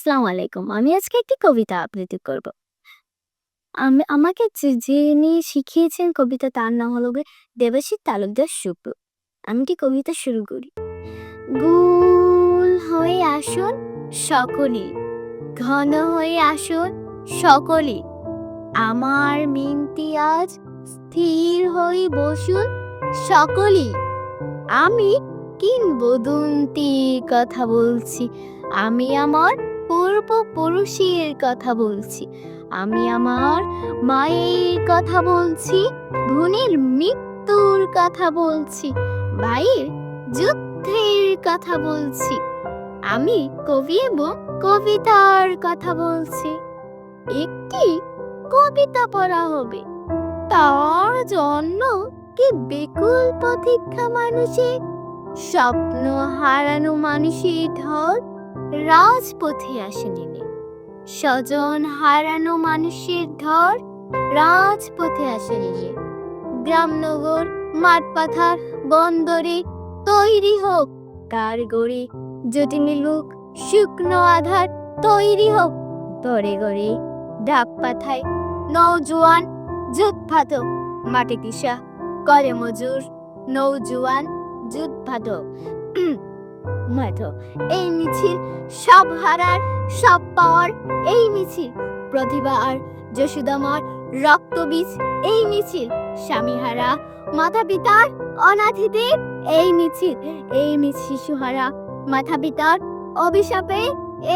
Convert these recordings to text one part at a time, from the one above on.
আসসালামু আলাইকুম। আমি আজকে একটি কবিতা আবৃত্তি করব। আমি আমাকে যিনি শিখিয়েছেন কবিতা তার নাম হলো গিয়ে দেবাশীষ তালুকদার শুক্ল। আমি একটি কবিতা শুরু করি। গুল হয়ে আসুন সকলে, ঘন হয়ে আসুন সকলে। আমার মিনতি আজ স্থির হয়ে বসুন সকলে। আমি কিংবদন্তির কথা বলছি। আমি আমার পূর্বপুরুষের কথা বলছি। আমি আমার মায়ের কথা বলছি। বোনের মৃত্যুর কথা বলছি। ভাইয়ের যুদ্ধের কথা বলছি। আমি কবি এবং কবিতার কথা বলছি। একটি কবিতা পড়া হবে। তার জন্য কি বেকুল প্রতীক্ষা মানুষের স্বপ্ন হারানো মানুষের ঢল রাজপথে আসে নেমে স্বজন হারানো মানুষের ধর রাজপথে আসে নেমে গ্রামনগর, মাঠপাথার বন্দরে তৈরি হোক কার গড়ে যদি মিলুক শুকনো আধার তৈরি হোক গড়ে গড়ে ডাক পাথায় নৌজোয়ান যুদ্ধ মাটি দিশা করে মজুর নৌজোয়ান যুদ্ধ মাঠো এই মিছিল, সব হারার, সব পাওয়ার, এই মিছিল। প্রতিভা আর যশোদামার রক্তবীজ, এই মিছিল। স্বামীহারা মাতা পিতার অনাথিদের এই মিছিল। এই মিছিল শিশুহারা মাতা পিতার অভিশাপে,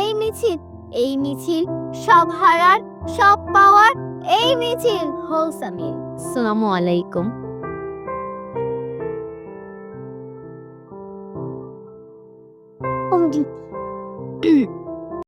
এই মিছিল। এই মিছিল, সব হারার, সব পাওয়ার, এই মিছিল। হোসামিল আসসালামু আলাইকুম। うん。